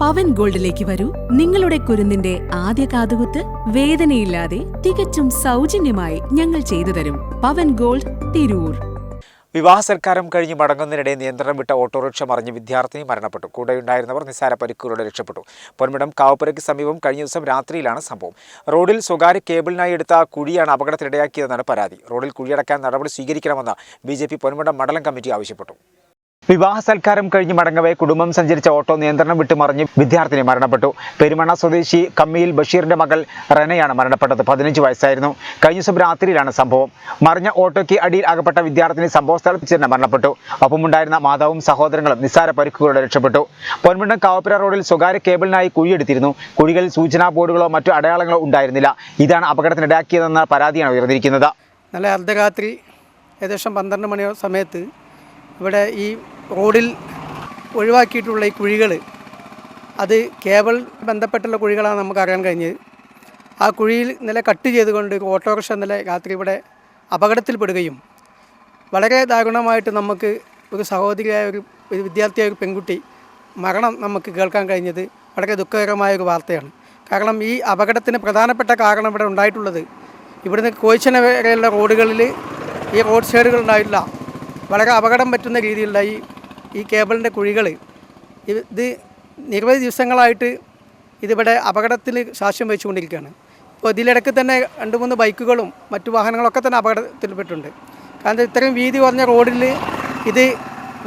പവൻ ഗോൾഡിലേക്ക് വരൂ. നിങ്ങളുടെ കുരുന്നിന്റെ ആദ്യ കാതുകുത്ത് വേദനയില്ലാതെ തികച്ചും സൗജന്യമായി ഞങ്ങൾ ചെയ്തു തരും. പവൻ ഗോൾഡ് തിരൂർ. വിവാഹ സൽക്കാരം കഴിഞ്ഞ് മടങ്ങുന്നതിനിടെ നിയന്ത്രണം വിട്ട ഓട്ടോറിക്ഷ മറിഞ്ഞ് വിദ്യാർത്ഥിനി മരണപ്പെട്ടു. കൂടെയുണ്ടായിരുന്നവർ നിസ്സാര പരിക്കുകളോടെ രക്ഷപ്പെട്ടു. പൊന്മിടം കാവപ്പുരയ്ക്ക് സമീപം കഴിഞ്ഞ ദിവസം രാത്രിയിലാണ് സംഭവം. റോഡിൽ സ്വകാര്യ കേബിളിനായി എടുത്ത കുഴിയാണ് അപകടത്തിനിടയാക്കിയതെന്നാണ് പരാതി. റോഡിൽ കുഴിയടക്കാൻ നടപടി സ്വീകരിക്കണമെന്ന് ബി ജെ പി പൊന്മിടം മണ്ഡലം കമ്മിറ്റി ആവശ്യപ്പെട്ടു. വിവാഹ സൽക്കാരം കഴിഞ്ഞ് മടങ്ങവേ കുടുംബം സഞ്ചരിച്ച ഓട്ടോ നിയന്ത്രണം വിട്ട് മറിഞ്ഞ് വിദ്യാർത്ഥിനി മരണപ്പെട്ടു. പെരുമണ സ്വദേശി കമ്മിയിൽ ബഷീറിന്റെ മകൾ റെനയാണ് മരണപ്പെട്ടത്. പതിനഞ്ച് വയസ്സായിരുന്നു. കഴിഞ്ഞ ദിവസം രാത്രിയിലാണ് സംഭവം. മറിഞ്ഞ ഓട്ടോയ്ക്ക് അടിയിൽ അകപ്പെട്ട വിദ്യാർത്ഥിനി സംഭവ സ്ഥലത്ത് തന്നെ മരണപ്പെട്ടു. ഒപ്പമുണ്ടായിരുന്ന മാതാവും സഹോദരങ്ങളും നിസ്സാര പരിക്കുകളോടെ രക്ഷപ്പെട്ടു. പൊന്മുണ്ടം കാവപ്പുര റോഡിൽ സ്വകാര്യ കേബിളിനായി കുഴിയെടുത്തിരുന്നു. കുഴികളിൽ സൂചനാ ബോർഡുകളോ മറ്റു അടയാളങ്ങളോ ഉണ്ടായിരുന്നില്ല. ഇതാണ് അപകടത്തിനിടയാക്കിയതെന്ന പരാതിയാണ് ഉയർന്നിരിക്കുന്നത്. നല്ല അർദ്ധരാത്രി ഏകദേശം പന്ത്രണ്ട് മണിയോ സമയത്ത് ഇവിടെ ഈ റോഡിൽ ഒഴിവാക്കിയിട്ടുള്ള ഈ കുഴികൾ അത് കേബിൾ ബന്ധപ്പെട്ടുള്ള കുഴികളാണ് നമുക്ക് അറിയാൻ കഴിഞ്ഞത്. ആ കുഴിയിൽ ഇന്നലെ കട്ട് ചെയ്തുകൊണ്ട് ഓട്ടോറിക്ഷ ഇന്നലെ രാത്രി ഇവിടെ അപകടത്തിൽപ്പെടുകയും വളരെ ദാരുണമായിട്ട് നമുക്ക് ഒരു സഹോദരിയായ ഒരു ഒരു വിദ്യാർത്ഥിയായ ഒരു പെൺകുട്ടി മരണം നമുക്ക് കേൾക്കാൻ കഴിഞ്ഞത് വളരെ ദുഃഖകരമായ ഒരു വാർത്തയാണ്. കാരണം ഈ അപകടത്തിന് പ്രധാനപ്പെട്ട കാരണം ഇവിടെ ഉണ്ടായിട്ടുള്ളത് ഇവിടുന്ന് കോയിച്ചന വരെയുള്ള റോഡുകളിൽ ഈ റോഡ് സൈഡുകൾ ഉണ്ടായിട്ടില്ല വളരെ അപകടം പറ്റുന്ന രീതിയിലുള്ള ഈ ഈ കേബിളിന്റെ കുഴികൾ ഇത് നിരവധി ദിവസങ്ങളായിട്ട് ഇതിവിടെ അപകടത്തിൽ സാക്ഷ്യം വഹിച്ചുകൊണ്ടിരിക്കുകയാണ്. ഇപ്പോൾ ഇതിലിടയ്ക്ക് തന്നെ രണ്ട് മൂന്ന് ബൈക്കുകളും മറ്റു വാഹനങ്ങളൊക്കെ തന്നെ അപകടത്തിൽപ്പെട്ടുണ്ട് കാരണം ഇത്രയും വീതി കുറഞ്ഞ റോഡിൽ ഇത്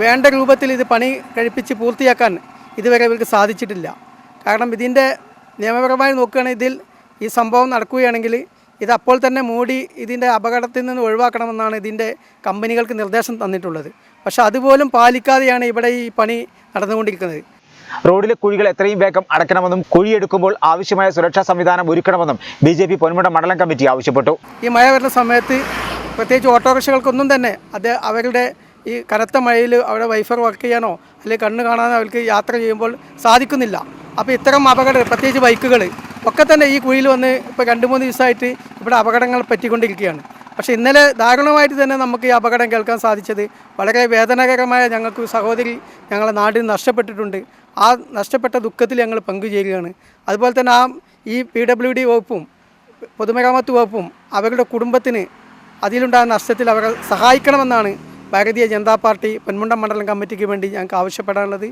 വേണ്ട രൂപത്തിൽ ഇത് പണി കഴിപ്പിച്ച് പൂർത്തിയാക്കാൻ ഇതുവരെ ഇവർക്ക് സാധിച്ചിട്ടില്ല. കാരണം ഇതിന്റെ നിയമപരമായി നോക്കുകയാണെങ്കിൽ ഇതിൽ ഈ സംഭവം നടക്കുകയാണെങ്കിൽ ഇത് അപ്പോൾ തന്നെ മൂടി ഇതിന്റെ അപകടത്തിൽ നിന്ന് ഒഴിവാക്കണമെന്നാണ് ഇതിന്റെ കമ്പനികൾക്ക് നിർദ്ദേശം തന്നിട്ടുള്ളത്. പക്ഷേ അതുപോലും പാലിക്കാതെയാണ് ഇവിടെ ഈ പണി നടന്നുകൊണ്ടിരിക്കുന്നത്. റോഡിലെ കുഴികൾ എത്രയും വേഗം അടക്കണമെന്നും കുഴിയെടുക്കുമ്പോൾ ആവശ്യമായ സുരക്ഷാ സംവിധാനം ഒരുക്കണമെന്നും ബി ജെ പി പൊന്മുട മണ്ഡലം കമ്മിറ്റി ആവശ്യപ്പെട്ടു. ഈ മഴ വരുന്ന സമയത്ത് പ്രത്യേകിച്ച് ഓട്ടോറിക്ഷകൾക്കൊന്നും തന്നെ അത് അവരുടെ ഈ കനത്ത മഴയിൽ അവിടെ വൈഫർ വർക്ക് ചെയ്യാനോ അല്ലെങ്കിൽ കണ്ണ് കാണാനോ അവർക്ക് യാത്ര ചെയ്യുമ്പോൾ സാധിക്കുന്നില്ല. അപ്പോൾ ഇത്തരം അപകടം പ്രത്യേകിച്ച് ബൈക്കുകൾ ഒക്കെ തന്നെ ഈ കുഴിയിൽ വന്ന് ഇപ്പോൾ രണ്ട് മൂന്ന് ദിവസമായിട്ട് ഇവിടെ അപകടങ്ങൾ പറ്റിക്കൊണ്ടിരിക്കുകയാണ്. പക്ഷേ ഇന്നലെ ദാരുണമായിട്ട് തന്നെ നമുക്ക് ഈ അപകടം കേൾക്കാൻ സാധിച്ചത് വളരെ വേദനാകരമായ ഞങ്ങൾക്ക് സഹോദരി ഞങ്ങളെ നാടിന് നഷ്ടപ്പെട്ടിട്ടുണ്ട്. ആ നഷ്ടപ്പെട്ട ദുഃഖത്തിൽ ഞങ്ങൾ പങ്കുചേരുകയാണ്. അതുപോലെ തന്നെ ആ ഈ പി ഡബ്ല്യു ഡി വകുപ്പും പൊതുമരാമത്ത് വകുപ്പും അവരുടെ കുടുംബത്തിന് അതിലുണ്ടായ നഷ്ടത്തിൽ അവരെ സഹായിക്കണമെന്നാണ് ഭാരതീയ ജനതാ പാർട്ടി പൊന്മുണ്ടം മണ്ഡലം കമ്മിറ്റിക്ക് വേണ്ടി ഞങ്ങൾക്ക് ആവശ്യപ്പെടാനുള്ളത്.